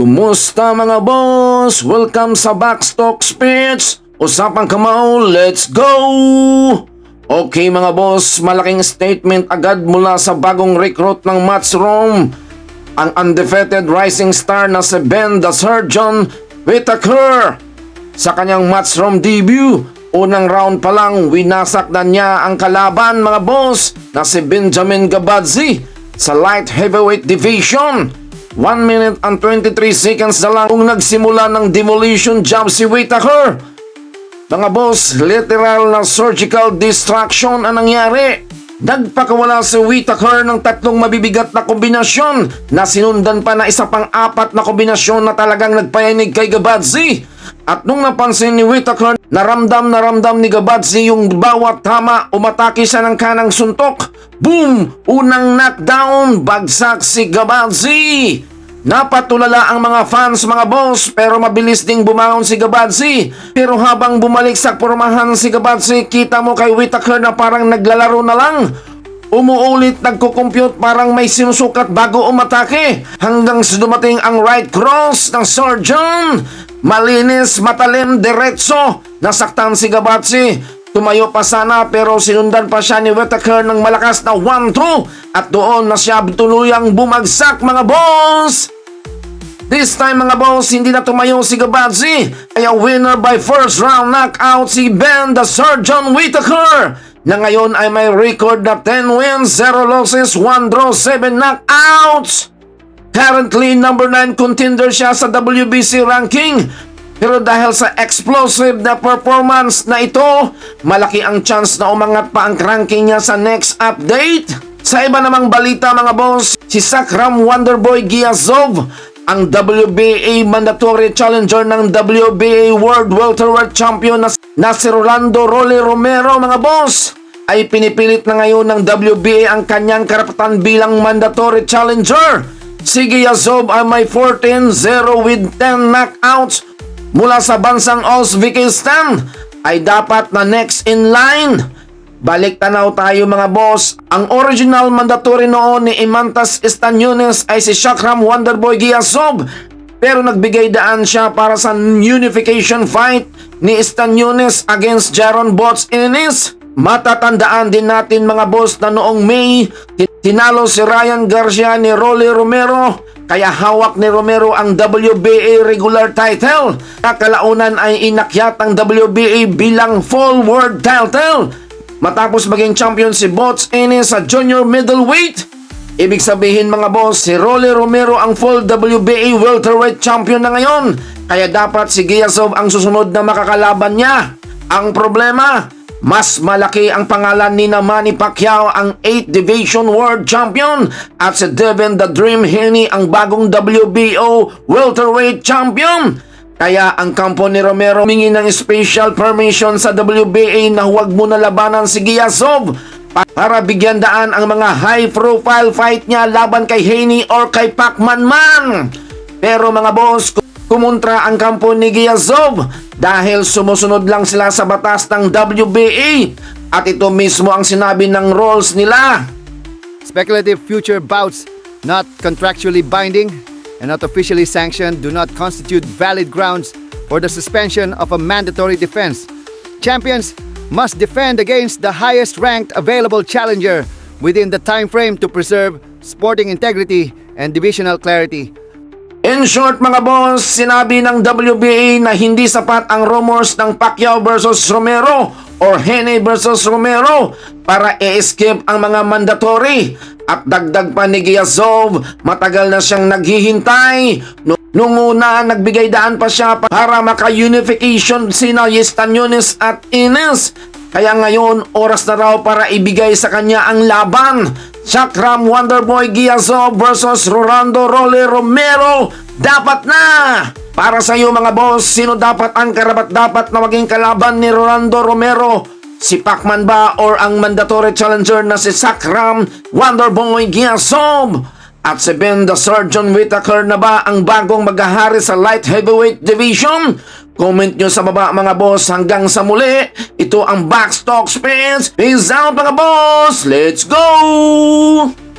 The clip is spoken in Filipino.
Kumusta mga boss? Welcome sa Backstock Speech. Usapang kamao, let's go! Okay mga boss, malaking statement agad mula sa bagong recruit ng Matchroom. Ang undefeated rising star na si Ben the Surgeon Whittaker. Sa kanyang Matchroom debut, unang round pa lang winasak na niya ang kalaban mga boss na si Benjamin Gabadzi sa light heavyweight division. 1 minute and 23 seconds na lang kung nagsimula ng demolition job si Whittaker. Mga boss, literal na surgical distraction ang nangyari. Nagpakawala si Whittaker ng tatlong mabibigat na kombinasyon na sinundan pa na isa pang apat na kombinasyon na talagang nagpayanig kay Gabadzi. At nung napansin ni Whittaker, naramdam na ramdam ni Gabadzi yung bawat tama, umatake siya ng kanang suntok. Boom! Unang knockdown, bagsak si Gabadzi. Napatulala ang mga fans mga boss pero mabilis ding bumangon si Gabadzi. Pero habang bumalik sa pormahan si Gabadzi, kita mo kay Whittaker na parang naglalaro na lang. Umuulit nagko-compute parang may sinusukat bago umatake hanggang sa dumating ang right cross ng surgeon. Malinis, matalim, diretso. Nasaktan si Gabadzi. Tumayo pa sana pero sinundan pa siya ni Whittaker ng malakas na 1-2 at doon na siya tuluyang bumagsak mga boss! This time mga boss, hindi na tumayo si Gabadzi. Kaya winner by first round knockout si Ben the Surgeon Whittaker na ngayon ay may record na 10 wins, 0 losses, 1 draw, 7 knockouts. Currently, number 9 contender siya sa WBC ranking. Pero dahil sa explosive na performance na ito, malaki ang chance na umangat pa ang ranking niya sa next update. Sa iba namang balita mga boss, si Sakram Wonderboy Giazov, ang WBA mandatory challenger ng WBA World Welterweight Champion na, na si Rolando Rolly Romero mga boss ay pinipilit na ngayon ng WBA ang kanyang karapatan bilang mandatory challenger. Si Giazov ay may 14-0 with 10 knockouts mula sa bansang Uzbekistan ay dapat na next in line. Balik tanaw tayo mga boss. Ang original mandatory noon ni Imantas Estanyones ay si Shakram Wonderboy Giasov. Pero nagbigay daan siya para sa unification fight ni Estanyones against Jaron Bots Ininis. Matatandaan din natin mga boss na noong May, tinalo si Ryan Garcia ni Rolly Romero kaya hawak ni Romero ang WBA regular title. Kakalaunan ay inakyat ang WBA bilang full world title. Matapos maging champion si Bots Ennis sa junior middleweight. Ibig sabihin mga boss, si Rolly Romero ang full WBA welterweight champion na ngayon. Kaya dapat si Giasov ang susunod na makakalaban niya. Ang problema, mas malaki ang pangalan ni na Manny Pacquiao ang 8 Division World Champion at si Devin The Dream Haney ang bagong WBO Welterweight Champion. Kaya ang kampo ni Romero mingi ng special permission sa WBA na huwag muna labanan si Giasov para bigyan daan ang mga high profile fight niya laban kay Haney or kay Pacman Man. Pero mga boss, kumontra ang kampo ni Giazov dahil sumusunod lang sila sa batas ng WBA at ito mismo ang sinabi ng rules nila. Speculative future bouts not contractually binding and not officially sanctioned do not constitute valid grounds for the suspension of a mandatory defense. Champions must defend against the highest ranked available challenger within the time frame to preserve sporting integrity and divisional clarity. In short mga boss, sinabi ng WBA na hindi sapat ang rumors ng Pacquiao versus Romero or Henry versus Romero para i-escape ang mga mandatory. At dagdag pa ni Giazov, matagal na siyang naghihintay. Nu- Nung una, nagbigay daan pa siya para maka-unification sina Yestanyones at Ines. Kaya ngayon, oras na raw para ibigay sa kanya ang laban. Chakram Wonderboy Giazov versus Rolando Rolly Romero. Dapat na! Para sa iyo mga boss, sino dapat ang karapat-dapat na maging kalaban ni Rolando Romero? Si Pacman ba or ang mandatory challenger na si Sakram Wonderboy Giazov? At si Ben the Surgeon Whittaker na ba ang bagong maghahari sa light heavyweight division? Comment nyo sa baba mga boss hanggang sa muli. Ito ang Backstock Spins. Peace out mga boss! Let's go!